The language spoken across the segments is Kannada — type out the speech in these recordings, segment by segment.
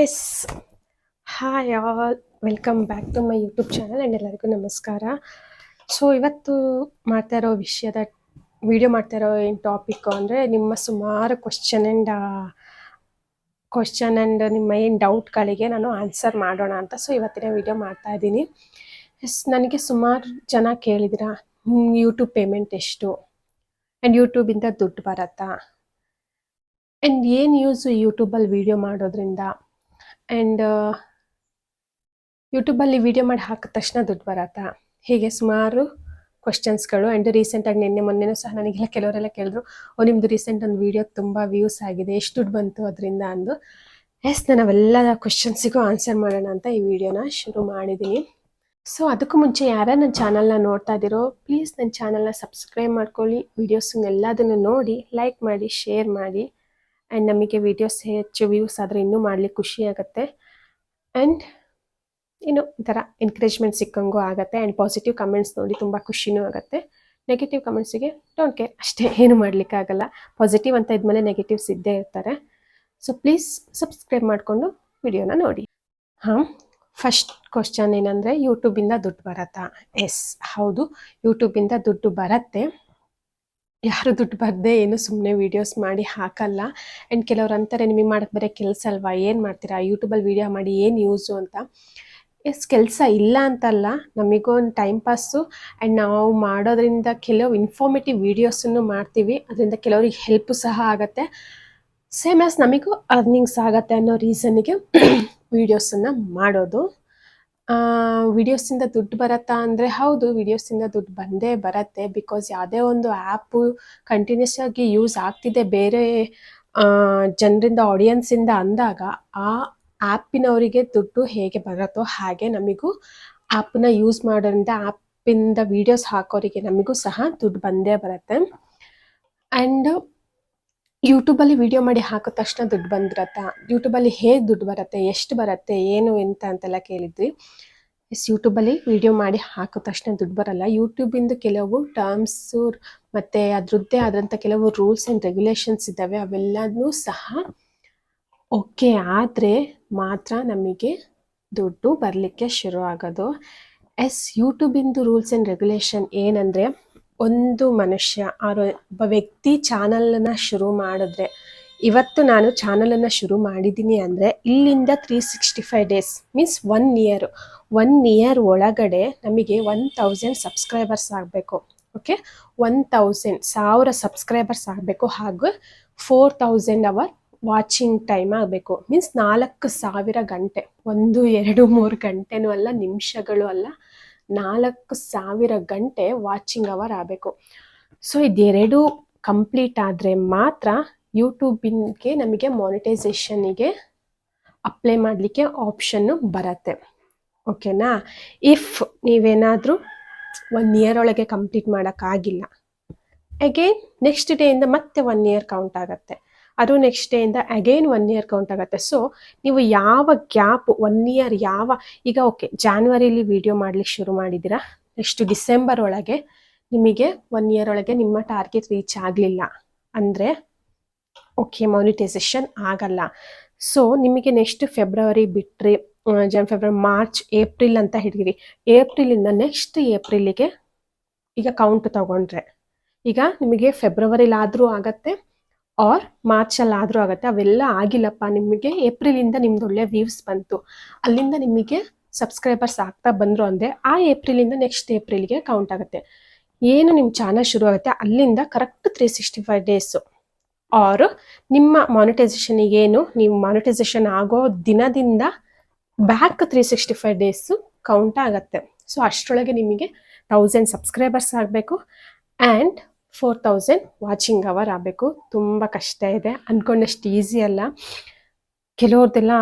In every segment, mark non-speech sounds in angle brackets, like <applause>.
S hi all welcome back to my YouTube channel and ಎಲ್ಲರಿಗೂ ನಮಸ್ಕಾರ. ಸೊ ಇವತ್ತು ಮಾಡ್ತಾ ಇರೋ ವಿಷಯದ ವಿಡಿಯೋ ಮಾಡ್ತಾ ಇರೋ ಏನು ಟಾಪಿಕ್ಕು ಅಂದರೆ ನಿಮ್ಮ ಸುಮಾರು ಕ್ವಶನ್ ಆ್ಯಂಡ್ ಕ್ವಶನ್ ಆ್ಯಂಡ್ ನಿಮ್ಮ ಏನು ಡೌಟ್ಗಳಿಗೆ ನಾನು ಆನ್ಸರ್ ಮಾಡೋಣ ಅಂತ. ಸೊ ಇವತ್ತಿನ ವಿಡಿಯೋ ಮಾಡ್ತಾ ಇದ್ದೀನಿ. ಎಸ್ ನನಗೆ ಸುಮಾರು ಜನ ಕೇಳಿದಿರ ಯೂಟ್ಯೂಬ್ ಪೇಮೆಂಟ್ ಎಷ್ಟು? ಆ್ಯಂಡ್ ಯೂಟ್ಯೂಬಿಂದ ದುಡ್ಡು ಬರತ್ತಾ? ಆ್ಯಂಡ್ ಏನು ಯೂಸು ಯೂಟ್ಯೂಬಲ್ಲಿ ವೀಡಿಯೋ ಮಾಡೋದ್ರಿಂದ? ಆ್ಯಂಡ್ ಯೂಟ್ಯೂಬಲ್ಲಿ ವೀಡಿಯೋ ಮಾಡಿ ಹಾಕಿದ ತಕ್ಷಣ ದುಡ್ಡು ಬರತ್ತಾ? ಹೀಗೆ ಸುಮಾರು ಕ್ವಶನ್ಸ್ಗಳು ಆ್ಯಂಡ್ ರೀಸೆಂಟಾಗಿ ನಿನ್ನೆ ಮೊನ್ನೆನೂ ಸಹ ನನಗೆಲ್ಲ ಕೆಲವರೆಲ್ಲ ಕೇಳಿದ್ರು, ಓ ನಿಮ್ಮದು ರೀಸೆಂಟ್ ಒಂದು ವೀಡಿಯೋ ತುಂಬ ವ್ಯೂಸ್ ಆಗಿದೆ. ಎಷ್ಟು ದುಡ್ಡು ಬಂತು ಅದರಿಂದ? ಅಂದು. ಎಸ್ ನಾನು ಅವೆಲ್ಲ ಕ್ವಶನ್ಸಿಗೂ ಆನ್ಸರ್ ಮಾಡೋಣ ಅಂತ ಈ ವಿಡಿಯೋನ ಶುರು ಮಾಡಿದ್ದೀನಿ ಸೊ ಅದಕ್ಕೂ ಮುಂಚೆ ಯಾರ ನನ್ನ ಚಾನಲ್ನ ನೋಡ್ತಾ ಇದ್ದೀರೋ ಪ್ಲೀಸ್ ನನ್ನ ಚಾನಲ್ನ ಸಬ್ಸ್ಕ್ರೈಬ್ ಮಾಡ್ಕೊಳ್ಳಿ. ವೀಡಿಯೋಸನ್ನೆಲ್ಲದನ್ನು ನೋಡಿ ಲೈಕ್ ಮಾಡಿ ಶೇರ್ ಮಾಡಿ. ಆ್ಯಂಡ್ ನಮಗೆ ವೀಡಿಯೋಸ್ ಹೆಚ್ಚು ವ್ಯೂಸ್ ಆದರೆ ಇನ್ನೂ ಮಾಡಲಿಕ್ಕೆ ಖುಷಿ ಆಗುತ್ತೆ. ಆ್ಯಂಡ್ ಏನು ಈ ಥರ ಎನ್ಕರೇಜ್ಮೆಂಟ್ ಸಿಕ್ಕಂಗೂ ಆಗುತ್ತೆ. ಆ್ಯಂಡ್ ಪಾಸಿಟಿವ್ ಕಮೆಂಟ್ಸ್ ನೋಡಿ ತುಂಬ ಖುಷಿನೂ ಆಗುತ್ತೆ. ನೆಗೆಟಿವ್ ಕಮೆಂಟ್ಸಿಗೆ ಡೋಂಟ್ ಕೇರ್ ಅಷ್ಟೇ ಏನು ಮಾಡಲಿಕ್ಕಾಗಲ್ಲ ಪಾಸಿಟಿವ್ ಅಂತ ಇದ್ಮೇಲೆ ನೆಗೆಟಿವ್ಸ್ ಇದ್ದೇ ಇರ್ತಾರೆ. ಸೊ ಪ್ಲೀಸ್ ಸಬ್ಸ್ಕ್ರೈಬ್ ಮಾಡಿಕೊಂಡು ವಿಡಿಯೋನ ನೋಡಿ. ಹಾಂ ಫಸ್ಟ್ ಕ್ವಶನ್ ಏನಂದರೆ ಯೂಟ್ಯೂಬಿಂದ ದುಡ್ಡು ಬರತ್ತಾ? ಎಸ್ ಹೌದು. ಯೂಟ್ಯೂಬಿಂದ ದುಡ್ಡು ಬರುತ್ತೆ. ಯಾರು ದುಡ್ಡು ಬರದೆ ಏನು ಸುಮ್ಮನೆ ವೀಡಿಯೋಸ್ ಮಾಡಿ ಹಾಕಲ್ಲ. ಆ್ಯಂಡ್ ಕೆಲವ್ರು ಅಂತಾರೆ, ನಿಮಗೆ ಮಾಡೋಕ್ಕೆ ಬರೀ ಕೆಲಸ ಅಲ್ವಾ? ಏನು ಮಾಡ್ತೀರಾ? ಯೂಟ್ಯೂಬಲ್ಲಿ ವೀಡಿಯೋ ಮಾಡಿ ಏನು ಯೂಸು ಅಂತ. ಎಸ್ ಕೆಲಸ ಇಲ್ಲ ಅಂತಲ್ಲ. ನಮಗೂ ಒಂದು ಟೈಮ್ ಪಾಸು ಆ್ಯಂಡ್ ನಾವು ಮಾಡೋದ್ರಿಂದ ಕೆಲವು ಇನ್ಫಾರ್ಮೇಟಿವ್ ವೀಡಿಯೋಸನ್ನು ಮಾಡ್ತೀವಿ. ಅದರಿಂದ ಕೆಲವ್ರಿಗೆ ಹೆಲ್ಪು ಸಹ ಆಗುತ್ತೆ. ಸೇಮ್ ಆಸ್ ನಮಗೂ ಅರ್ನಿಂಗ್ಸ್ ಆಗುತ್ತೆ ಅನ್ನೋ ರೀಸನ್ನಿಗೆ <clears throat> ವೀಡಿಯೋಸನ್ನು ಮಾಡೋದು. ವಿಡಿಯೋಸಿಂದ ದುಡ್ಡು ಬರತ್ತಾ ಅಂದರೆ ಹೌದು ವಿಡಿಯೋಸಿಂದ ದುಡ್ಡು ಬಂದೇ ಬರುತ್ತೆ ಬಿಕಾಸ್ ಯಾವುದೇ ಒಂದು ಆ್ಯಪು ಕಂಟಿನ್ಯೂಸ್ ಆಗಿ ಯೂಸ್ ಆಗ್ತಿದೆ. ಬೇರೆ ಜನರಿಂದ ಆಡಿಯನ್ಸಿಂದ ಅಂದಾಗ ಆ ಆ್ಯಪಿನವರಿಗೆ ದುಡ್ಡು ಹೇಗೆ ಬರುತ್ತೋ ಹಾಗೆ ನಮಗೂ ಆ್ಯಪನ್ನ ಯೂಸ್ ಮಾಡೋದ್ರಿಂದ ಆ್ಯಪಿಂದ ವೀಡಿಯೋಸ್ ಹಾಕೋರಿಗೆ ನಮಗೂ ಸಹ ದುಡ್ಡು ಬಂದೇ ಬರುತ್ತೆ. ಆ್ಯಂಡ್ ಯೂಟ್ಯೂಬಲ್ಲಿ ವಿಡಿಯೋ ಮಾಡಿ ಹಾಕೋ ತಕ್ಷಣ ದುಡ್ಡು ಬಂದಿರತ್ತಾ ಯೂಟ್ಯೂಬಲ್ಲಿ ಹೇಗೆ ದುಡ್ಡು ಬರುತ್ತೆ? ಎಷ್ಟು ಬರುತ್ತೆ? ಏನು ಎಂತ ಅಂತೆಲ್ಲ ಕೇಳಿದ್ವಿ. ಎಸ್ ಯೂಟ್ಯೂಬಲ್ಲಿ ವಿಡಿಯೋ ಮಾಡಿ ಹಾಕೋ ತಕ್ಷಣ ದುಡ್ಡು ಬರಲ್ಲ. ಯೂಟ್ಯೂಬಿಂದ ಕೆಲವು ಟರ್ಮ್ಸು ಮತ್ತು ಅದರದ್ದೇ ಆದಂಥ ಕೆಲವು ರೂಲ್ಸ್ ಆ್ಯಂಡ್ ರೆಗ್ಯುಲೇಷನ್ಸ್ ಇದ್ದಾವೆ. ಅವೆಲ್ಲನೂ ಸಹ ಓಕೆ ಆದರೆ ಮಾತ್ರ ನಮಗೆ ದುಡ್ಡು ಬರಲಿಕ್ಕೆ ಶುರು ಆಗೋದು. ಎಸ್ ಯೂಟ್ಯೂಬಿಂದು ರೂಲ್ಸ್ ಆ್ಯಂಡ್ ರೆಗ್ಯುಲೇಷನ್ ಏನಂದರೆ ಒಂದು ಮನುಷ್ಯ, ಆರೋ ಒಬ್ಬ ವ್ಯಕ್ತಿ ಚಾನಲನ್ನು ಶುರು ಮಾಡಿದ್ರೆ, ಇವತ್ತು ನಾನು ಚಾನಲನ್ನು ಶುರು ಮಾಡಿದ್ದೀನಿ ಅಂದರೆ, ಇಲ್ಲಿಂದ three sixty five days means one year one year ಒಳಗಡೆ ನಮಗೆ ಒನ್ ತೌಸಂಡ್ ಸಬ್ಸ್ಕ್ರೈಬರ್ಸ್ ಆಗಬೇಕು ಓಕೆ ಒನ್ ತೌಸಂಡ್ ಸಾವಿರ ಸಬ್ಸ್ಕ್ರೈಬರ್ಸ್ ಆಗಬೇಕು ಹಾಗೂ four thousand hour watching time ಆಗಬೇಕು ಮೀನ್ಸ್ ನಾಲ್ಕು ಸಾವಿರ ಗಂಟೆ, ಒಂದು, ಎರಡು, ಮೂರು ಗಂಟೆನೂ ಅಲ್ಲ, ನಿಮಿಷಗಳು ಅಲ್ಲ ನಾಲ್ಕು ಸಾವಿರ ಗಂಟೆ ವಾಚಿಂಗ್ ಅವರ್ ಆಗಬೇಕು. ಸೊ ಇದೆರಡು ಕಂಪ್ಲೀಟ್ ಆದರೆ ಮಾತ್ರ ಯೂಟ್ಯೂಬಿನ್ಗೆ ನಮಗೆ ಮಾನಿಟೈಸೇಷನಿಗೆ ಅಪ್ಲೈ ಮಾಡಲಿಕ್ಕೆ ಆಪ್ಷನ್ನು ಬರುತ್ತೆ. ಓಕೆನಾ ಇಫ್ ನೀವೇನಾದರೂ ಒನ್ ಇಯರ್ ಒಳಗೆ ಕಂಪ್ಲೀಟ್ ಮಾಡೋಕ್ಕಾಗಿಲ್ಲ. ಅಗೇನ್ ನೆಕ್ಸ್ಟ್ ಡೇಯಿಂದ ಮತ್ತೆ ಒನ್ ಇಯರ್ ಕೌಂಟ್ ಆಗುತ್ತೆ. ಅದು ನೆಕ್ಸ್ಟ್ ಡೇಯಿಂದ ಅಗೈನ್ ಒನ್ ಇಯರ್ ಕೌಂಟ್ ಆಗುತ್ತೆ. ಸೊ ನೀವು ಯಾವ ಗ್ಯಾಪ್ ಒನ್ ಇಯರ್ ಯಾವ, ಈಗ ಓಕೆ ಜಾನ್ವರಿಲಿ ವಿಡಿಯೋ ಮಾಡ್ಲಿಕ್ಕೆ ಶುರು ಮಾಡಿದ್ದೀರಾ ನೆಕ್ಸ್ಟ್ ಡಿಸೆಂಬರ್ ಒಳಗೆ ನಿಮಗೆ ಒನ್ ಇಯರ್ ಒಳಗೆ ನಿಮ್ಮ ಟಾರ್ಗೆಟ್ ರೀಚ್ ಆಗಲಿಲ್ಲ. ಅಂದರೆ ಓಕೆ ಮಾನಿಟೈಸೇಷನ್ ಆಗಲ್ಲ. ಸೊ ನಿಮಗೆ ನೆಕ್ಸ್ಟ್ ಫೆಬ್ರವರಿ ಬಿಟ್ಟರೆ ಜನ್ ಫೆಬ್ರವರಿ ಮಾರ್ಚ್ ಏಪ್ರಿಲ್ ಅಂತ ಹಿಡಿದಿರಿ. ಏಪ್ರಿಲಿಂದ ನೆಕ್ಸ್ಟ್ ಏಪ್ರಿಲಿಗೆ ಈಗ ಕೌಂಟ್ ತಗೊಂಡ್ರೆ. ಈಗ ನಿಮಗೆ ಫೆಬ್ರವರಿಲಾದರೂ ಆಗತ್ತೆ ಆರ್ ಮಾರ್ಚಲ್ಲಿ ಆದರೂ ಆಗುತ್ತೆ, ಅವೆಲ್ಲ ಆಗಿಲ್ಲಪ್ಪ ನಿಮಗೆ. ಏಪ್ರಿಲಿಂದ ನಿಮ್ದು ಒಳ್ಳೆ ವ್ಯೂಸ್ ಬಂತು. ಅಲ್ಲಿಂದ ನಿಮಗೆ ಸಬ್ಸ್ಕ್ರೈಬರ್ಸ್ ಆಗ್ತಾ ಬಂದರು ಅಂದರೆ, ಆ ಏಪ್ರಿಲಿಂದ ನೆಕ್ಸ್ಟ್ ಏಪ್ರಿಲ್ಗೆ ಕೌಂಟ್ ಆಗುತ್ತೆ. ಏನು ನಿಮ್ಮ ಚಾನಲ್ ಶುರು ಆಗುತ್ತೆ, ಅಲ್ಲಿಂದ correct three sixty five days R ನಿಮ್ಮ ಮಾನಿಟೈಸೇಷನಿಗೆ ಏನು ನೀವು ಮಾನಿಟೈಸೇಷನ್ ಆಗೋ ದಿನದಿಂದ back three sixty five days count ಆಗುತ್ತೆ. ಸೊ ಅಷ್ಟರೊಳಗೆ ನಿಮಗೆ ತೌಸಂಡ್ ಸಬ್ಸ್ಕ್ರೈಬರ್ಸ್ ಆಗಬೇಕು. And four thousand watching hour ಆಗಬೇಕು. ತುಂಬ ಕಷ್ಟ ಇದೆ. ಅಂದ್ಕೊಂಡಷ್ಟು ಈಸಿ ಅಲ್ಲ. ಕೆಲವ್ರದ್ದೆಲ್ಲ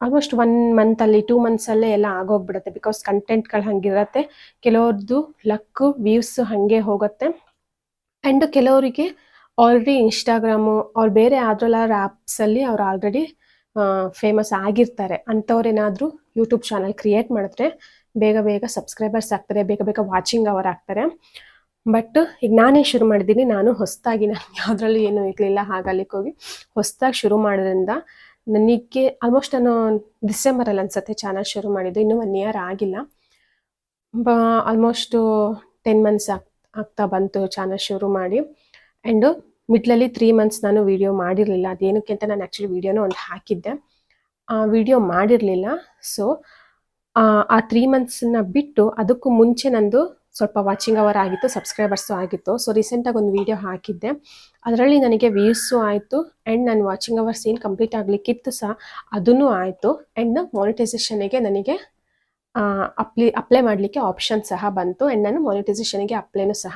ಆಲ್ಮೋಸ್ಟ್ ಒನ್ ಮಂತಲ್ಲಿ ಟೂ ಮಂತ್ಸಲ್ಲೇ ಎಲ್ಲ ಆಗೋಗ್ಬಿಡುತ್ತೆ. ಬಿಕಾಸ್ ಕಂಟೆಂಟ್ಗಳು ಹಂಗಿರುತ್ತೆ. ಕೆಲವ್ರದ್ದು ಲಕ್ಕು ವ್ಯೂಸ್ ಹಾಗೆ ಹೋಗುತ್ತೆ. ಆ್ಯಂಡ್ ಕೆಲವರಿಗೆ ಆಲ್ರೆಡಿ ಇನ್ಸ್ಟಾಗ್ರಾಮು ಅವ್ರು ಬೇರೆ ಯಾವ್ದ್ರಲ್ಲಾದ್ರು ಆ್ಯಪ್ಸಲ್ಲಿ ಅವ್ರು ಆಲ್ರೆಡಿ ಫೇಮಸ್ ಆಗಿರ್ತಾರೆ. ಅಂಥವ್ರೇನಾದರೂ ಯೂಟ್ಯೂಬ್ ಚಾನಲ್ ಕ್ರಿಯೇಟ್ ಮಾಡಿದ್ರೆ ಬೇಗ ಬೇಗ ಸಬ್ಸ್ಕ್ರೈಬರ್ಸ್ ಆಗ್ತಾರೆ. ಬೇಗ ಬೇಗ ವಾಚಿಂಗ್ ಅವರ್ ಆಗ್ತಾರೆ. ಬಟ್ ಈಗ ನಾನೇ ಶುರು ಮಾಡಿದ್ದೀನಿ. ನಾನು ಹೊಸದಾಗಿ ನಾನು <laughs> ಯಾವುದ್ರಲ್ಲೂ ಏನೂ ಇರಲಿಲ್ಲ ಹಾಗಲ್ಲಿಗೆ ಹೋಗಿ. ಹೊಸದಾಗಿ ಶುರು ಮಾಡೋದ್ರಿಂದ ನನಗೆ ಆಲ್ಮೋಸ್ಟ್ ನಾನು ಡಿಸೆಂಬರಲ್ಲಿ ಅನ್ಸುತ್ತೆ ಚಾನಲ್ ಶುರು ಮಾಡಿದ್ದು. ಇನ್ನೂ ಒನ್ ಇಯರ್ ಆಗಿಲ್ಲ. ಬ ಆಲ್ಮೋಸ್ಟು ಟೆನ್ ಮಂತ್ಸ್ ಆಗ್, ಆಗ್ತಾ ಬಂತು ಚಾನಲ್ ಶುರು ಮಾಡಿ. ಆ್ಯಂಡು ಮಿಡ್ಲಲ್ಲಿ ತ್ರೀ ಮಂತ್ಸ್ ನಾನು ವೀಡಿಯೋ ಮಾಡಿರಲಿಲ್ಲ. ಅದೇನಕ್ಕೆ ಅಂತ ನಾನು ಆ್ಯಕ್ಚುಲಿ ವೀಡಿಯೋನೂ ಒಂದು ಹಾಕಿದ್ದೆ. ಆ ವಿಡಿಯೋ ಮಾಡಿರಲಿಲ್ಲ. ಸೊ ಆ ತ್ರೀ ಮಂತ್ಸನ್ನ ಬಿಟ್ಟು ಅದಕ್ಕೂ ಮುಂಚೆ ನಂದು ಸ್ವಲ್ಪ ವಾಚಿಂಗ್ ಅವರ್ ಆಗಿತ್ತು ಸಬ್ಸ್ಕ್ರೈಬರ್ಸು ಆಗಿತ್ತು. ಸೊ ರೀಸೆಂಟಾಗಿ ಒಂದು ವಿಡಿಯೋ ಹಾಕಿದ್ದೆ. ಅದರಲ್ಲಿ ನನಗೆ ವ್ಯೂಸು ಆಯಿತು ಆ್ಯಂಡ್ ನನ್ನ ವಾಚಿಂಗ್ ಅವರ್ ಸೀನ್ ಕಂಪ್ಲೀಟ್ ಆಗಲಿಕ್ಕಿತ್ತು ಸಹ ಅದೂ ಆಯಿತು. ಆ್ಯಂಡ್ ಮಾನಿಟೈಸೇಷನಿಗೆ ನನಗೆ ಅಪ್ಲಿ ಅಪ್ಲೈ ಮಾಡಲಿಕ್ಕೆ ಆಪ್ಷನ್ ಸಹ ಬಂತು ಆ್ಯಂಡ್ ನಾನು ಮಾನಿಟೈಸೇಷನಿಗೆ ಅಪ್ಲೈನೂ ಸಹ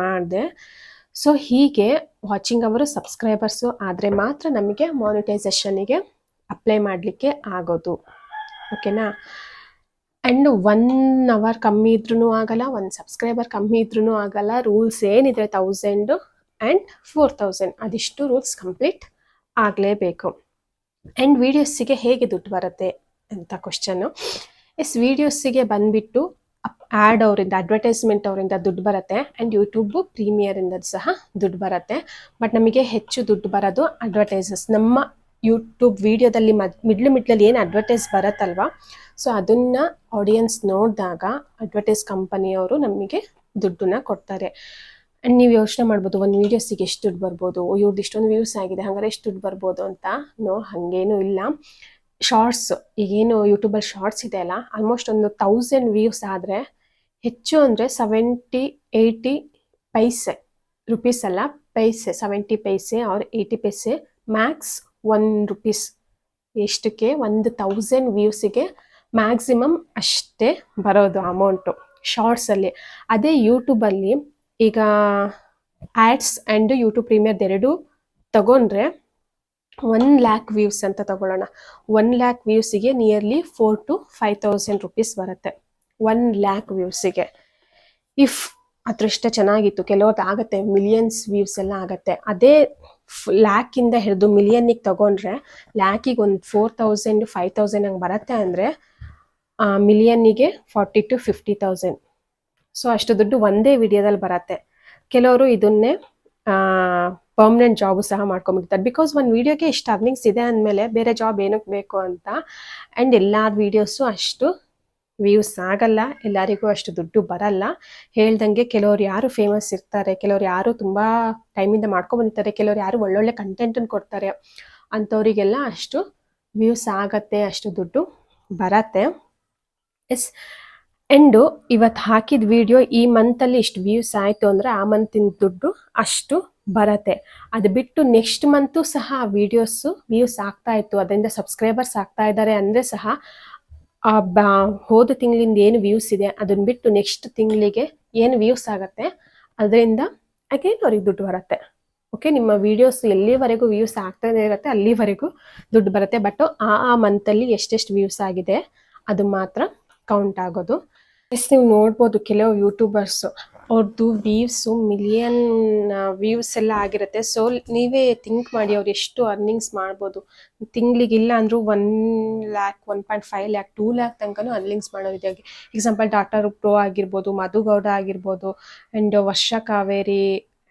ಮಾಡಿದೆ. ಸೊ ಹೀಗೆ ವಾಚಿಂಗ್ ಅವರು ಸಬ್ಸ್ಕ್ರೈಬರ್ಸು ಆದರೆ ಮಾತ್ರ ನಮಗೆ ಮಾನಿಟೈಸೇಷನಿಗೆ ಅಪ್ಲೈ ಮಾಡಲಿಕ್ಕೆ ಆಗೋದು. ಓಕೆನಾ ಆ್ಯಂಡ್ ಒನ್ ಅವರ್ ಕಮ್ಮಿ ಇದ್ರೂ ಆಗಲ್ಲ ಒಂದು ಸಬ್ಸ್ಕ್ರೈಬರ್ ಕಮ್ಮಿ ಇದ್ರೂ ಆಗಲ್ಲ. ರೂಲ್ಸ್ ಏನಿದೆ ತೌಸಂಡು ಆ್ಯಂಡ್ ಫೋರ್ ತೌಸಂಡ್ ಅದಿಷ್ಟು ರೂಲ್ಸ್ ಕಂಪ್ಲೀಟ್ ಆಗಲೇಬೇಕು. ಆ್ಯಂಡ್ ವೀಡಿಯೋಸಿಗೆ ಹೇಗೆ ದುಡ್ಡು ಬರುತ್ತೆ ಅಂತ ಕ್ವಶನ್ನು ಎಸ್ ವೀಡಿಯೋಸಿಗೆ ಬಂದುಬಿಟ್ಟು ಆ್ಯಡ್ ಅವರಿಂದ ಅಡ್ವರ್ಟೈಸ್ಮೆಂಟ್ ಅವರಿಂದ ದುಡ್ಡು ಬರುತ್ತೆ. ಆ್ಯಂಡ್ ಯೂಟ್ಯೂಬು ಪ್ರೀಮಿಯರಿಂದ ಸಹ ದುಡ್ಡು ಬರುತ್ತೆ. ಬಟ್ ನಮಗೆ ಹೆಚ್ಚು ದುಡ್ಡು ಬರೋದು ಅಡ್ವರ್ಟೈಸಸ್ ನಮ್ಮ ಯೂಟ್ಯೂಬ್ ವೀಡಿಯೋದಲ್ಲಿ ಮದ್ ಮಿಡ್ಲು ಮಿಡ್ಲಲ್ಲಿ ಏನು ಅಡ್ವರ್ಟೈಸ್ ಬರುತ್ತಲ್ವ? ಸೊ ಅದನ್ನ ಆಡಿಯನ್ಸ್ ನೋಡಿದಾಗ ಅಡ್ವರ್ಟೈಸ್ ಕಂಪನಿಯವರು ನಮಗೆ ದುಡ್ಡನ್ನ ಕೊಡ್ತಾರೆ. ಆ್ಯಂಡ್ ನೀವು ಯೋಚನೆ ಮಾಡ್ಬೋದು, ಒಂದು ವೀಡಿಯೋಸಿಗೆ ಎಷ್ಟು ದುಡ್ಡು ಬರ್ಬೋದು ಇವ್ರದ್ದು ಇಷ್ಟೊಂದು ವ್ಯೂಸ್ ಆಗಿದೆ ಹಾಗಾದ್ರೆ ಎಷ್ಟು ದುಡ್ಡು ಬರ್ಬೋದು ಅಂತ ನೋ, ಹಾಗೇನೂ ಇಲ್ಲ. ಶಾರ್ಟ್ಸ್ ಈಗೇನು ಯೂಟ್ಯೂಬಲ್ಲಿ ಶಾರ್ಟ್ಸ್ ಇದೆ ಅಲ್ಲ ಆಲ್ಮೋಸ್ಟ್ ಒಂದು ತೌಸಂಡ್ ವ್ಯೂಸ್ ಆದರೆ ಹೆಚ್ಚು ಅಂದರೆ ಸೆವೆಂಟಿ ಏಯ್ಟಿ ಪೈಸೆ ರುಪೀಸ್ ಅಲ್ಲ paise seventy paise or eighty paise max one rupees ಎಷ್ಟಕ್ಕೆ? ಒಂದು ತೌಸಂಡ್ ವ್ಯೂಸಿಗೆ ಮ್ಯಾಕ್ಸಿಮಮ್ ಅಷ್ಟೇ ಬರೋದು ಅಮೌಂಟು ಶಾರ್ಟ್ಸಲ್ಲಿ ಅದೇ ಯೂಟ್ಯೂಬಲ್ಲಿ ಈಗ ಆ್ಯಡ್ಸ್ ಆ್ಯಂಡ್ ಯೂಟ್ಯೂಬ್ ಪ್ರೀಮಿಯರ್ದು ಎರಡೂ ತಗೊಂಡ್ರೆ ಒನ್ ಲ್ಯಾಕ್ ವ್ಯೂಸ್ ಅಂತ ತಗೊಳ್ಳೋಣ. One lakh ವ್ಯೂಸಿಗೆ nearly four to five thousand rupees ಬರುತ್ತೆ. ಒನ್ ಲ್ಯಾಕ್ ವ್ಯೂಸಿಗೆ ಇಫ್ ಅದೃಷ್ಟ ಚೆನ್ನಾಗಿತ್ತು ಕೆಲವ್ರದ್ದು ಆಗುತ್ತೆ ಮಿಲಿಯನ್ಸ್ ವ್ಯೂಸ್ ಎಲ್ಲ ಆಗುತ್ತೆ. ಅದೇ ಲ್ಯಾಕಿಂದ ಹಿಡಿದು ಮಿಲಿಯನ್ನಿಗೆ ತಗೊಂಡ್ರೆ ಲ್ಯಾಕಿಗೆ ಒಂದು ಫೋರ್ ತೌಸಂಡ್ ಫೈವ್ ತೌಸಂಡ್ ಹಂಗೆ ಬರುತ್ತೆ ಅಂದರೆ ಮಿಲಿಯನ್ನಿಗೆ forty to fifty thousand so ಅಷ್ಟು ದುಡ್ಡು ಒಂದೇ ವಿಡಿಯೋದಲ್ಲಿ ಬರತ್ತೆ. ಕೆಲವರು ಇದನ್ನೇ ಪರ್ಮನೆಂಟ್ ಜಾಬು ಸಹ ಮಾಡ್ಕೊಂಡ್ಬಿಡ್ತಾರೆ ಬಿಕಾಸ್ ಒಂದು ವಿಡಿಯೋಗೆ ಇಷ್ಟು ಅರ್ನಿಂಗ್ಸ್ ಇದೆ ಅಂದಮೇಲೆ ಬೇರೆ ಜಾಬ್ ಏನಕ್ಕೆ ಬೇಕು ಅಂತ ಆ್ಯಂಡ್ ಎಲ್ಲರ ವೀಡಿಯೋಸು ಅಷ್ಟು ವ್ಯೂಸ್ ಆಗಲ್ಲ, ಎಲ್ಲರಿಗೂ ಅಷ್ಟು ದುಡ್ಡು ಬರಲ್ಲ. ಹೇಳ್ದಂಗೆ ಕೆಲವ್ರು ಯಾರು ಫೇಮಸ್ ಇರ್ತಾರೆ, ಕೆಲವ್ರು ಯಾರು ತುಂಬ ಟೈಮಿಂದ ಮಾಡ್ಕೊಂಡ್ಬಂದಿರ್ತಾರೆ ಕೆಲವ್ರು ಯಾರು ಒಳ್ಳೊಳ್ಳೆ ಕಂಟೆಂಟನ್ನು ಕೊಡ್ತಾರೆ, ಅಂಥವರಿಗೆಲ್ಲ ಅಷ್ಟು ವ್ಯೂಸ್ ಆಗತ್ತೆ, ಅಷ್ಟು ದುಡ್ಡು ಬರತ್ತೆ. ಎಸ್. ಎಂಡು ಇವತ್ತು ಹಾಕಿದ ವಿಡಿಯೋ ಈ ಮಂತಲ್ಲಿ ಇಷ್ಟು ವ್ಯೂಸ್ ಆಯಿತು ಅಂದರೆ ಆ ಮಂತಿನ ದುಡ್ಡು ಅಷ್ಟು ಬರತ್ತೆ. ಅದು ಬಿಟ್ಟು ನೆಕ್ಸ್ಟ್ ಮಂತು ಸಹ ಆ ವಿಡಿಯೋಸು ವ್ಯೂಸ್ ಆಗ್ತಾ ಇತ್ತು. ಅದರಿಂದ ಸಬ್ಸ್ಕ್ರೈಬರ್ಸ್ ಆಗ್ತಾ ಇದ್ದಾರೆ ಅಂದರೆ ಸಹ ಹೋದ ತಿಂಗಳಿಂದ ಏನು ವ್ಯೂಸ್ ಇದೆ ಅದನ್ನ ಬಿಟ್ಟು ನೆಕ್ಸ್ಟ್ ತಿಂಗಳಿಗೆ ಏನು ವ್ಯೂಸ್ ಆಗುತ್ತೆ, ಅದರಿಂದ ಅಗೇನ್ ಅವ್ರಿಗೆ ದುಡ್ಡು ಬರುತ್ತೆ. ಓಕೆ ನಿಮ್ಮ ವಿಡಿಯೋಸ್ ಎಲ್ಲಿವರೆಗೂ ವ್ಯೂಸ್ ಆಗ್ತಾನೆ ಇರುತ್ತೆ, ಅಲ್ಲಿವರೆಗೂ ದುಡ್ಡು ಬರುತ್ತೆ. ಬಟ್ ಆ ಆ ಮಂತಲ್ಲಿ ಎಷ್ಟೆಷ್ಟು ವ್ಯೂಸ್ ಆಗಿದೆ, ಅದು ಮಾತ್ರ ಕೌಂಟ್ ಆಗೋದು. ಎಸ್ ನೀವು ನೋಡ್ಬೋದು ಕೆಲವು ಯೂಟ್ಯೂಬರ್ಸ್ ಅವ್ರದ್ದು ವ್ಯೂಸು ಮಿಲಿಯನ್ ವ್ಯೂಸ್ ಎಲ್ಲ ಆಗಿರುತ್ತೆ. ಸೊ ನೀವೇ ಥಿಂಕ್ ಮಾಡಿ ಅವ್ರು ಎಷ್ಟು ಅರ್ನಿಂಗ್ಸ್ ಮಾಡ್ಬೋದು. ತಿಂಗ್ಳಿಗೆ ಇಲ್ಲ ಅಂದರೂ one lakh one point five lakh two lakh ತನಕನೂ ಅರ್ನಿಂಗ್ಸ್ ಮಾಡೋದಿದೆ ಎಕ್ಸಾಂಪಲ್ ಡಾಕ್ಟರ್ ಪ್ರೋ ಆಗಿರ್ಬೋದು ಮಧುಗೌಡ ಆಗಿರ್ಬೋದು ಆ್ಯಂಡ್ ವರ್ಷ ಕಾವೇರಿ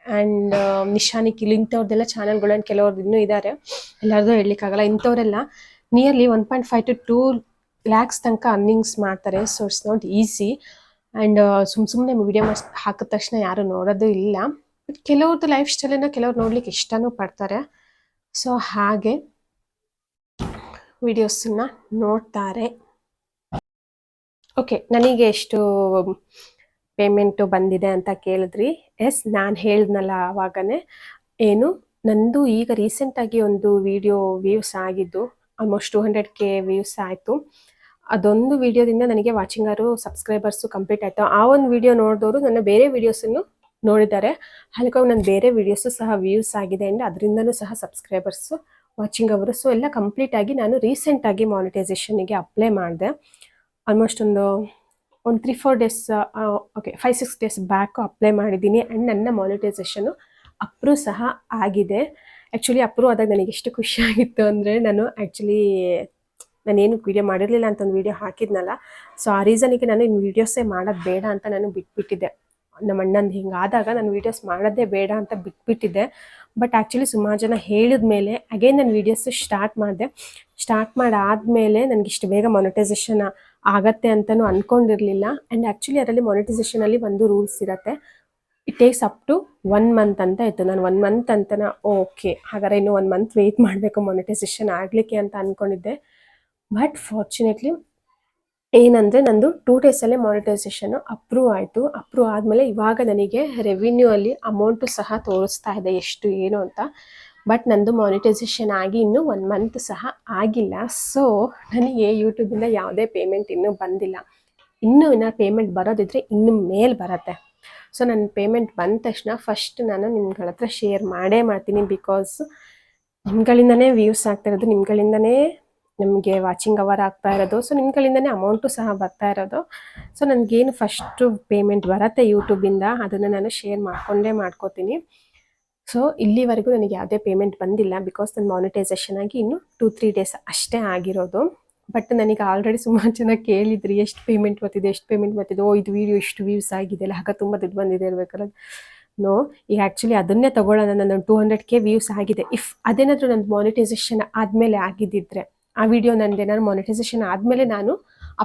ಆ್ಯಂಡ್ ನಿಶಾನಿ ಕಿಲ್ ಇಂಥವ್ರದ್ದೆಲ್ಲ ಚಾನಲ್ಗಳು ಆ್ಯಂಡ್ ಕೆಲವ್ರದ್ದು ಇನ್ನೂ ಇದ್ದಾರೆ ಎಲ್ಲರದ್ದು ಹೇಳಲಿಕ್ಕಾಗಲ್ಲ, ಇಂಥವರೆಲ್ಲ nearly one point five to two lakhs ತನಕ ಅರ್ನಿಂಗ್ಸ್ ಮಾಡ್ತಾರೆ so it's not easy and ಸುಮ್ ಸುಮ್ಮನೆ ವಿಡಿಯೋ ಹಾಕಿದ ತಕ್ಷಣ ಯಾರು ನೋಡೋದು ಇಲ್ಲ. ಬಟ್ ಕೆಲವ್ರದ್ದು ಲೈಫ್ ಸ್ಟೈಲನ್ನ ಕೆಲವ್ರು ನೋಡ್ಲಿಕ್ಕೆ ಇಷ್ಟನೂ ಪಡ್ತಾರೆ. ಸೊ ಹಾಗೆ ವಿಡಿಯೋಸನ್ನ ನೋಡ್ತಾರೆ. ಓಕೆ ನನಗೆ ಎಷ್ಟು ಪೇಮೆಂಟು ಬಂದಿದೆ ಅಂತ ಕೇಳಿದ್ರಿ. ಎಸ್ ನಾನು ಹೇಳಿದ್ನಲ್ಲ ಆವಾಗನೇ ಏನು, ನಂದು ಈಗ ರೀಸೆಂಟಾಗಿ ಒಂದು ವಿಡಿಯೋ ವ್ಯೂಸ್ ಆಗಿದ್ದು almost two hundred K views ಆಯಿತು. ಅದೊಂದು ವಿಡಿಯೋದಿಂದ ನನಗೆ ವಾಚಿಂಗ್ ಅವರು ಸಬ್ಸ್ಕ್ರೈಬರ್ಸು ಕಂಪ್ಲೀಟ್ ಆಯಿತು. ಆ ಒಂದು ವಿಡಿಯೋ ನೋಡಿದವರು ನನ್ನ ಬೇರೆ ವೀಡಿಯೋಸನ್ನು ನೋಡಿದ್ದಾರೆ. ಹಾಗಾಗಿ ನನ್ನ ಬೇರೆ ವೀಡಿಯೋಸು ಸಹ ವ್ಯೂಸ್ ಆಗಿದೆ ಆ್ಯಂಡ್ ಅದರಿಂದನೂ ಸಹ ಸಬ್ಸ್ಕ್ರೈಬರ್ಸು ವಾಚಿಂಗ್ ಅವರು ಸೊ ಎಲ್ಲ ಕಂಪ್ಲೀಟ್ ಆಗಿ ನಾನು ರೀಸೆಂಟಾಗಿ ಮಾನಿಟೈಸೇಷನಿಗೆ ಅಪ್ಲೈ ಮಾಡಿದೆ. ಆಲ್ಮೋಸ್ಟ್ ಒಂದು ಒಂದು three four days okay five six days back apply ಮಾಡಿದ್ದೀನಿ ಆ್ಯಂಡ್ ನನ್ನ ಮಾನಿಟೈಸೇಷನು ಅಪ್ರೂವ್ ಸಹ ಆಗಿದೆ. ಆ್ಯಕ್ಚುಲಿ ಅಪ್ರೂವ್ ಆದಾಗ ನನಗೆ ಎಷ್ಟು ಖುಷಿಯಾಗಿತ್ತು ಅಂದರೆ ನಾನು ಆ್ಯಕ್ಚುಲಿ ನಾನೇನು ವೀಡಿಯೋ ಮಾಡಿರಲಿಲ್ಲ ಅಂತ ಒಂದು ವೀಡಿಯೋ ಹಾಕಿದ್ನಲ್ಲ. ಸೊ ಆ ರೀಸನಿಗೆ ನಾನು ಇನ್ನು ವೀಡಿಯೋಸೇ ಮಾಡೋದು ಬೇಡ ಅಂತ ನಾನು ಬಿಟ್ಬಿಟ್ಟಿದ್ದೆ. ನಮ್ಮ ಅಣ್ಣಂದು ಹಿಂಗಾದಾಗ ನಾನು ವೀಡಿಯೋಸ್ ಮಾಡೋದೇ ಬೇಡ ಅಂತ ಬಿಟ್ಬಿಟ್ಟಿದ್ದೆ. ಬಟ್ ಆ್ಯಕ್ಚುಲಿ ಸುಮಾರು ಜನ ಹೇಳಿದ ಮೇಲೆ ಅಗೇನ್ ನಾನು ವೀಡಿಯೋಸ್ ಸ್ಟಾರ್ಟ್ ಮಾಡಿದೆ. ಸ್ಟಾರ್ಟ್ ಮಾಡಾದ್ಮೇಲೆ ನನಗೆ ಇಷ್ಟು ಬೇಗ ಮೊನಿಟೈಸೇಷನ್ ಆಗತ್ತೆ ಅಂತಲೂ ಅಂದ್ಕೊಂಡಿರಲಿಲ್ಲ ಆ್ಯಂಡ್ ಆ್ಯಕ್ಚುಲಿ ಅದರಲ್ಲಿ ಮೊನಿಟೈಸೇಷನಲ್ಲಿ ಒಂದು ರೂಲ್ಸ್ ಇರುತ್ತೆ. It takes up to one month ಅಂತ ಇತ್ತು. ನಾನು ಒನ್ ಮಂತ್ ಅಂತನ ಓಕೆ ಹಾಗಾದ್ರೆ ಇನ್ನು ಒನ್ ಮಂತ್ ವೆಯ್ಟ್ ಮಾಡಬೇಕು ಮೊನಿಟೈಸೇಷನ್ ಆಗಲಿಕ್ಕೆ ಅಂತ ಅಂದ್ಕೊಂಡಿದ್ದೆ ಬಟ್ ಫಾರ್ಚುನೇಟ್ಲಿ ಏನಂದರೆ ನಂದು ಟೂ ಡೇಸಲ್ಲೇ ಮಾನಿಟೈಸೇಷನ್ ಅಪ್ರೂವ್ ಆಯಿತು. ಅಪ್ರೂವ್ ಆದಮೇಲೆ ಇವಾಗ ನನಗೆ ರೆವಿನ್ಯೂ ಅಲ್ಲಿ ಅಮೌಂಟು ಸಹ ತೋರಿಸ್ತಾ ಇದೆ, ಎಷ್ಟು, ಏನು ಅಂತ. ಬಟ್ ನಂದು ಮಾನಿಟೈಸೇಷನ್ ಆಗಿ ಇನ್ನೂ ಒನ್ ಮಂತ್ ಸಹ ಆಗಿಲ್ಲ. ಸೊ ನನಗೆ ಯೂಟ್ಯೂಬಿಂದ ಯಾವುದೇ ಪೇಮೆಂಟ್ ಇನ್ನೂ ಬಂದಿಲ್ಲ. ಇನ್ನೂ ಏನಾದ್ರು ಪೇಮೆಂಟ್ ಬರೋದಿದ್ರೆ ಇನ್ನು ಮೇಲೆ ಬರುತ್ತೆ. ಸೊ ನನ್ನ ಪೇಮೆಂಟ್ ಬಂದ ತಕ್ಷಣ ಫಸ್ಟ್ ನಾನು ನಿಮ್ಗಳ ಹತ್ರ ಶೇರ್ ಮಾಡೇ ಮಾಡ್ತೀನಿ ಬಿಕಾಸ್ ನಿಮ್ಗಳಿಂದನೇ ವ್ಯೂಸ್ ಆಗ್ತಾ ಇರೋದು, ನಿಮ್ಗಳಿಂದನೇ ನಮಗೆ ವಾಚಿಂಗ್ ಅವರ್ ಆಗ್ತಾ ಇರೋದು ಸೊ ನಿಮ್ಗಳಿಂದನೇ ಅಮೌಂಟು ಸಹ ಬರ್ತಾ ಇರೋದು. ಸೊ ನನಗೇನು ಫಸ್ಟು ಪೇಮೆಂಟ್ ಬರುತ್ತೆ ಯೂಟ್ಯೂಬಿಂದ ಅದನ್ನು ನಾನು ಶೇರ್ ಮಾಡ್ಕೊಂಡೇ ಮಾಡ್ಕೋತೀನಿ. ಸೊ ಇಲ್ಲಿವರೆಗೂ ನನಗೆ ಯಾವುದೇ ಪೇಮೆಂಟ್ ಬಂದಿಲ್ಲ ಬಿಕಾಸ್ ನನ್ನ ಮಾನಿಟೈಸೇಷನ್ ಆಗಿ ಇನ್ನು ಟೂ ತ್ರೀ ಡೇಸ್ ಅಷ್ಟೇ ಆಗಿರೋದು. ಬಟ್ ನನಗೆ ಆಲ್ರೆಡಿ ಸುಮಾರು ಜನ ಕೇಳಿದ್ರಿ, ಎಷ್ಟು ಪೇಮೆಂಟ್ ಬರ್ತಿದೆ, ಎಷ್ಟು ಪೇಮೆಂಟ್ ಬರ್ತಿದೆ? ಓ, ಇದು ವೀಡಿಯೋ ಇಷ್ಟು ವ್ಯೂಸ್ ಆಗಿದೆ, ಅಲ್ಲ ಆಗ ತುಂಬ ದುಡ್ಡು ಬಂದಿದೆ ಇರಬೇಕಲ್ಲ ನೋ ಈಗ ಆ್ಯಕ್ಚುಲಿ ಅದನ್ನೇ ತಗೊಳ್ಳೋಣ, ನನ್ನ ಟೂ ಹಂಡ್ರೆಡ್ ಕೆ ವ್ಯೂಸ್ ಆಗಿದೆ. ಇಫ್ ಅದೇನಾದರೂ ನನ್ನ ಮಾನಿಟೈಸೇಷನ್ ಆದಮೇಲೆ ಆಗಿದ್ದಿದ್ರೆ, ಆ ವಿಡಿಯೋ ನಂದು ಏನಾದ್ರು ಮಾನಿಟೈಸೇಷನ್ ಆದಮೇಲೆ ನಾನು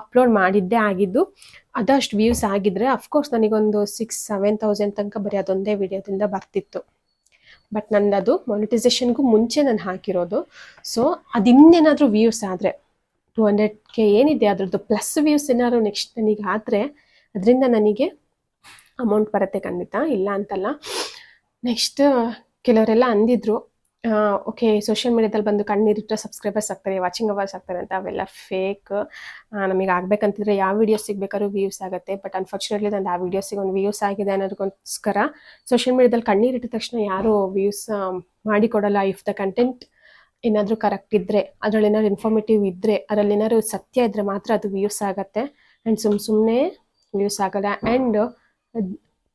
ಅಪ್ಲೋಡ್ ಮಾಡಿದ್ದೇ ಆಗಿದ್ದು, ಅದಷ್ಟು ವ್ಯೂಸ್ ಆಗಿದ್ರೆ ಅಫ್ಕೋರ್ಸ್ ನನಗೊಂದು ಸಿಕ್ಸ್ ಸೆವೆನ್ ತೌಸಂಡ್ ತನಕ ಬರೀ ಅದೊಂದೇ ವಿಡಿಯೋದಿಂದ ಬರ್ತಿತ್ತು. ಬಟ್ ನಂದು ಅದು ಮಾನಿಟೈಸೇಷನ್ಗೂ ಮುಂಚೆ ನಾನು ಹಾಕಿರೋದು. ಸೊ ಅದಿನ್ನೇನಾದರೂ ವ್ಯೂಸ್ ಆದರೆ ಟು ಹಂಡ್ರೆಡ್ಗೆ ಏನಿದೆ ಅದರದ್ದು ಪ್ಲಸ್ ವ್ಯೂಸ್ ಏನಾದ್ರು ನೆಕ್ಸ್ಟ್ ನನಗೆ ಆದರೆ ಅದರಿಂದ ನನಗೆ ಅಮೌಂಟ್ ಬರುತ್ತೆ ಖಂಡಿತ, ಇಲ್ಲ ಅಂತಲ್ಲ. ನೆಕ್ಸ್ಟ್ ಕೆಲವರೆಲ್ಲ ಅಂದಿದ್ರು ಓಕೆ ಸೋಷಿಯಲ್ ಮೀಡಿಯಾದಲ್ಲಿ ಬಂದು ಕಣ್ಣೀರಿಟ್ಟರೆ ಸಬ್ಸ್ಕ್ರೈಬರ್ಸ್ ಆಗ್ತಾರೆ ವಾಚಿಂಗ್ ಅವರ್ಸ್ ಆಗ್ತಾರೆ ಅಂತ, ಅವೆಲ್ಲ ಫೇಕ್ ನಮಗೆ ಆಗಬೇಕಂತಿದ್ರೆ ಯಾವ ವೀಡಿಯೋಸ್ ಬೇಕಾದ್ರೂ ವ್ಯೂಸ್ ಆಗುತ್ತೆ ಬಟ್ ಅನ್ಫಾರ್ಚುನೇಟ್ಲಿ ನಂದು ಆ ವೀಡಿಯೋಸಿಗೆ ಒಂದು ವ್ಯೂಸ್ ಆಗಿದೆ ಅನ್ನೋದಕ್ಕೋಸ್ಕರ ಸೋಷಿಯಲ್ ಮೀಡ್ಯಾದಲ್ಲಿ ಕಣ್ಣೀರಿಟ್ಟ ತಕ್ಷಣ ಯಾರೂ ವ್ಯೂಸ್ ಮಾಡಿಕೊಡಲ್ಲ ಇಫ್ ದ ಕಂಟೆಂಟ್ ಏನಾದರೂ ಕರೆಕ್ಟ್ ಇದ್ದರೆ ಅದರಲ್ಲಿ ಏನಾದ್ರು ಇನ್ಫಾರ್ಮೇಟಿವ್ ಇದ್ದರೆ ಅದರಲ್ಲಿ ಏನಾದ್ರು ಸತ್ಯ ಇದ್ದರೆ ಮಾತ್ರ ಅದು ವ್ಯೂಸ್ ಆಗುತ್ತೆ. ಆ್ಯಂಡ್ ಸುಮ್ ಸುಮ್ಮನೆ ವ್ಯೂಸ್ ಆಗಲ್ಲ. ಆ್ಯಂಡ್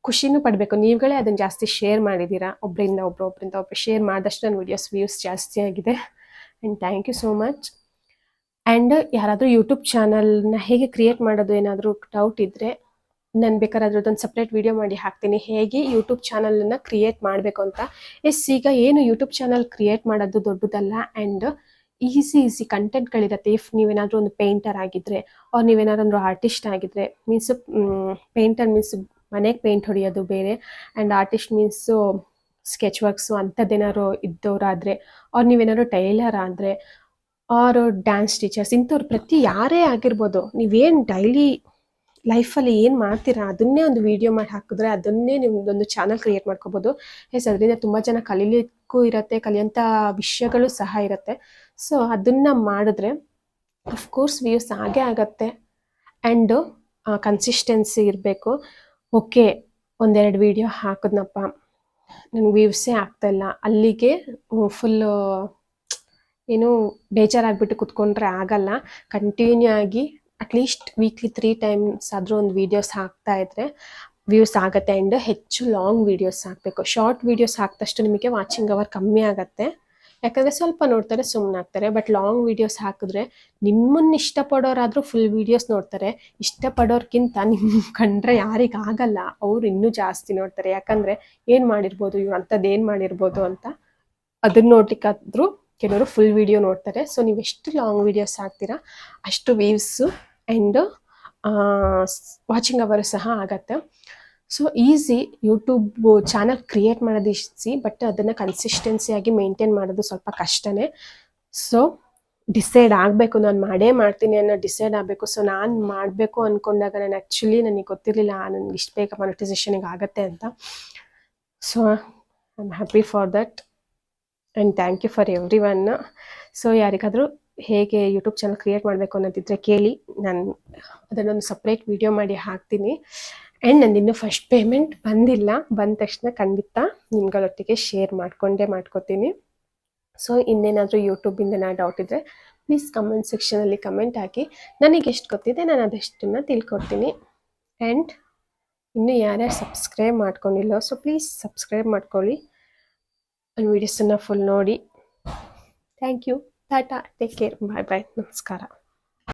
ಖುಷಿನೂ ಪಡಬೇಕು. ನೀವುಗಳೇ ಅದನ್ನು ಜಾಸ್ತಿ ಶೇರ್ ಮಾಡಿದ್ದೀರಾ ಒಬ್ಬರಿಂದ ಒಬ್ರು ಒಬ್ಬರಿಂದ ಒಬ್ಬರು ಶೇರ್ ಮಾಡಿದಷ್ಟು ನನ್ನ ವಿಡಿಯೋಸ್ ವ್ಯೂಸ್ ಜಾಸ್ತಿ ಆಗಿದೆ. And thank you so much and ಯಾರಾದರೂ ಯೂಟ್ಯೂಬ್ ಚಾನಲ್ನ ಹೇಗೆ ಕ್ರಿಯೇಟ್ ಮಾಡೋದು ಏನಾದರೂ ಡೌಟ್ ಇದ್ದರೆ ನಾನು ಬೇಕಾದ್ರೆ ಅದ್ರದ್ದೊಂದು ಸಪ್ರೇಟ್ ವಿಡಿಯೋ ಮಾಡಿ ಹಾಕ್ತೀನಿ. ಹೇಗೆ ಯೂಟ್ಯೂಬ್ ಚಾನಲನ್ನು ಕ್ರಿಯೇಟ್ ಮಾಡಬೇಕು ಅಂತ. ಎಸ್, ಈಗ ಏನು ಯೂಟ್ಯೂಬ್ ಚಾನಲ್ ಕ್ರಿಯೇಟ್ ಮಾಡೋದು ದೊಡ್ಡದಲ್ಲ ಆ್ಯಂಡ್ ಈಸಿ ಈಸಿ ಕಂಟೆಂಟ್ಗಳಿರುತ್ತೆ ಇಫ್ ನೀವೇನಾದರೂ ಒಂದು ಪೇಂಟರ್ ಆಗಿದ್ದರೆ ಅವ್ರು ನೀವೇನಾದ್ರು ಒಂದು ಆರ್ಟಿಸ್ಟ್ ಆಗಿದ್ದರೆ ಮೀನ್ಸ್ ಪೇಂಟರ್ ಮೀನ್ಸ್ ಮನೆಗೆ ಪೇಂಟ್ ಹೊಡೆಯೋದು ಬೇರೆ and artist means sketch works ಅಂಥದ್ದೇನಾದ್ರು ಇದ್ದವರಾದರೆ ಅವ್ರು ನೀವೇನಾದ್ರು ಟೈಲರ್ ಆದರೆ ಆರ್ ಡ್ಯಾನ್ಸ್ ಟೀಚರ್ಸ್ ಇಂಥವ್ರು ಪ್ರತಿ ಯಾರೇ ಆಗಿರ್ಬೋದು, ನೀವೇನು ಡೈಲಿ ಲೈಫಲ್ಲಿ ಏನು ಮಾಡ್ತೀರಾ? ಅದನ್ನೇ ಒಂದು ವಿಡಿಯೋ ಮಾಡಿ ಹಾಕಿದ್ರೆ ಅದನ್ನೇ ನಿಮ್ದೊಂದು ಚಾನಲ್ ಕ್ರಿಯೇಟ್ ಮಾಡ್ಕೋಬೋದು. ಎಸ್ ಅದರಿಂದ ತುಂಬ ಜನ ಕಲೀಲಿಕ್ಕೂ ಇರುತ್ತೆ ಕಲಿಯೋಂಥ ವಿಷಯಗಳು ಸಹ ಇರುತ್ತೆ. ಸೊ ಅದನ್ನು ಮಾಡಿದ್ರೆ ಅಫ್ಕೋರ್ಸ್ ವ್ಯೂಸ್ ಹಾಗೆ ಆಗತ್ತೆ. ಆ್ಯಂಡು ಕನ್ಸಿಸ್ಟೆನ್ಸಿ ಇರಬೇಕು. ಓಕೆ ಒಂದೆರಡು ವಿಡಿಯೋ ಹಾಕಿದ್ನಪ್ಪ. ನನಗೆ ವ್ಯೂಸೇ ಆಗ್ತಾಯಿಲ್ಲ ಅಲ್ಲಿಗೆ ಫುಲ್ಲು ಏನು ಬೇಜಾರಾಗ್ಬಿಟ್ಟು ಕುತ್ಕೊಂಡ್ರೆ ಆಗಲ್ಲ. ಕಂಟಿನ್ಯೂ ಆಗಿ ಅಟ್ಲೀಸ್ಟ್ ವೀಕ್ಲಿ ತ್ರೀ ಟೈಮ್ಸ್ ಆದರೂ ಒಂದು ವೀಡಿಯೋಸ್ ಹಾಕ್ತಾ ಇದ್ರೆ ವ್ಯೂಸ್ ಆಗುತ್ತೆ ಆ್ಯಂಡ್ ಹೆಚ್ಚು ಲಾಂಗ್ ವೀಡಿಯೋಸ್ ಹಾಕಬೇಕು. ಶಾರ್ಟ್ ವೀಡಿಯೋಸ್ ಹಾಕಿದಷ್ಟು ನಿಮಗೆ ವಾಚಿಂಗ್ ಅವರ್ ಕಮ್ಮಿ ಆಗುತ್ತೆ. ಯಾಕಂದರೆ ಸ್ವಲ್ಪ ನೋಡ್ತಾರೆ ಸುಮ್ಮನೆ ಆಗ್ತಾರೆ. ಬಟ್ ಲಾಂಗ್ ವೀಡಿಯೋಸ್ ಹಾಕಿದ್ರೆ ನಿಮ್ಮನ್ನು ಇಷ್ಟಪಡೋರಾದರೂ ಫುಲ್ ವೀಡಿಯೋಸ್ ನೋಡ್ತಾರೆ. ಇಷ್ಟಪಡೋರ್ಗಿಂತ ನಿಮ್ಮ <laughs> ಕಂಡ್ರೆ ಯಾರಿಗಾಗಲ್ಲ ಅವರು ಇನ್ನೂ ಜಾಸ್ತಿ ನೋಡ್ತಾರೆ. ಯಾಕಂದರೆ ಏನು ಮಾಡಿರ್ಬೋದು, ಇವ್ರು ಅಂಥದ್ದು ಏನು ಮಾಡಿರ್ಬೋದು ಅಂತ ಅದನ್ನ ನೋಡ್ಲಿಕ್ಕಾದರೂ ಕೆಲವರು ಫುಲ್ ವಿಡಿಯೋ ನೋಡ್ತಾರೆ. ಸೊ ನೀವು ಎಷ್ಟು ಲಾಂಗ್ ವೀಡಿಯೋಸ್ ಹಾಕ್ತೀರಾ, ಅಷ್ಟು ವ್ಯೂಸು ಆ್ಯಂಡ್ ವಾಚಿಂಗ್ ಅವರು ಸಹ ಆಗತ್ತೆ. So easy YouTube channel create ಮಾಡೋದು ಈಸಿ ಬಟ್ ಅದನ್ನು ಕನ್ಸಿಸ್ಟೆನ್ಸಿಯಾಗಿ ಮೇಂಟೈನ್ ಮಾಡೋದು ಸ್ವಲ್ಪ ಕಷ್ಟನೇ. ಸೊ ಡಿಸೈಡ್ ಆಗಬೇಕು, ನಾನು ಮಾಡೇ ಮಾಡ್ತೀನಿ ಅನ್ನೋ ಡಿಸೈಡ್ ಆಗಬೇಕು. ಸೊ ನಾನು ಮಾಡಬೇಕು ಅಂದ್ಕೊಂಡಾಗ ನಾನು ಆ್ಯಕ್ಚುಲಿ ನನಗೆ ಗೊತ್ತಿರಲಿಲ್ಲ ನನಗೆ ಇಷ್ಟು ಬೇಗ ಮಾನಿಟೈಸೇಷನಿಗೆ ಆಗುತ್ತೆ ಅಂತ. So I am happy for that and thank you for everyone so ಯಾರಿಗಾದರೂ ಹೇಗೆ ಯೂಟ್ಯೂಬ್ ಚಾನಲ್ ಕ್ರಿಯೇಟ್ ಮಾಡಬೇಕು ಅನ್ನೋದಿದ್ರೆ ಕೇಳಿ. ನಾನು ಅದನ್ನೊಂದು ಸಪ್ರೇಟ್ ವಿಡಿಯೋ ಮಾಡಿ ಹಾಕ್ತೀನಿ. ಆ್ಯಂಡ್ ನಂದು ಇನ್ನೂ ಫಸ್ಟ್ ಪೇಮೆಂಟ್ ಬಂದಿಲ್ಲ. ಬಂದ ತಕ್ಷಣ ಖಂಡಿತ ನಿಮ್ಗಳೊಟ್ಟಿಗೆ ಶೇರ್ ಮಾಡಿಕೊಂಡೇ ಮಾಡ್ಕೋತೀನಿ. ಸೊ ಇನ್ನೇನಾದರೂ ಯೂಟ್ಯೂಬಿಂದ ನಾನು ಡೌಟ್ ಇದ್ದರೆ ಪ್ಲೀಸ್ ಕಮೆಂಟ್ ಸೆಕ್ಷನಲ್ಲಿ ಕಮೆಂಟ್ ಹಾಕಿ. ನನಗೆ ಎಷ್ಟು ಗೊತ್ತಿದೆ ನಾನು ಅದೆಷ್ಟನ್ನು ತಿಳ್ಕೊಡ್ತೀನಿ. ಆ್ಯಂಡ್ ಇನ್ನೂ ಯಾರ್ಯಾರು ಸಬ್ಸ್ಕ್ರೈಬ್ ಮಾಡ್ಕೊಂಡಿಲ್ಲೋ ಸೊ ಪ್ಲೀಸ್ ಸಬ್ಸ್ಕ್ರೈಬ್ ಮಾಡ್ಕೊಳ್ಳಿ. ನನ್ನ ವೀಡಿಯೋಸನ್ನು ಫುಲ್ ನೋಡಿ. Thank you tata take care bye bye ನಮಸ್ಕಾರ